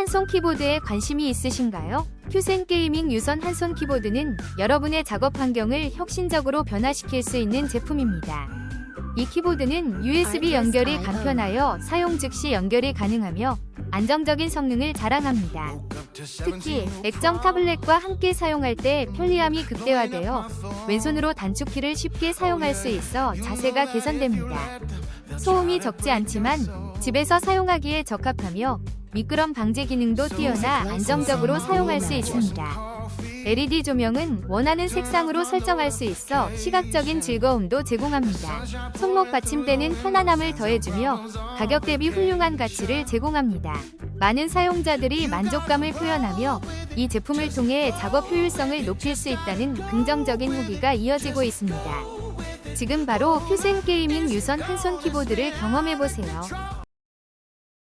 한손 키보드에 관심이 있으신가요? 큐센 게이밍 유선 한손 키보드는 여러분의 작업 환경을 혁신적으로 변화시킬 수 있는 제품입니다. 이 키보드는 USB 연결이 간편하여 사용 즉시 연결이 가능하며 안정적인 성능을 자랑합니다. 특히 액정 타블렛과 함께 사용할 때 편리함이 극대화되어 왼손으로 단축키를 쉽게 사용할 수 있어 자세가 개선됩니다. 소음이 적지 않지만 집에서 사용하기에 적합하며 미끄럼 방지 기능도 뛰어나 안정적으로 사용할 수 있습니다. LED 조명은 원하는 색상으로 설정할 수 있어 시각적인 즐거움도 제공합니다. 손목 받침대는 편안함을 더해주며 가격 대비 훌륭한 가치를 제공합니다. 많은 사용자들이 만족감을 표현하며 이 제품을 통해 작업 효율성을 높일 수 있다는 긍정적인 후기가 이어지고 있습니다. 지금 바로 퓨센 게이밍 유선 한손 키보드를 경험해보세요.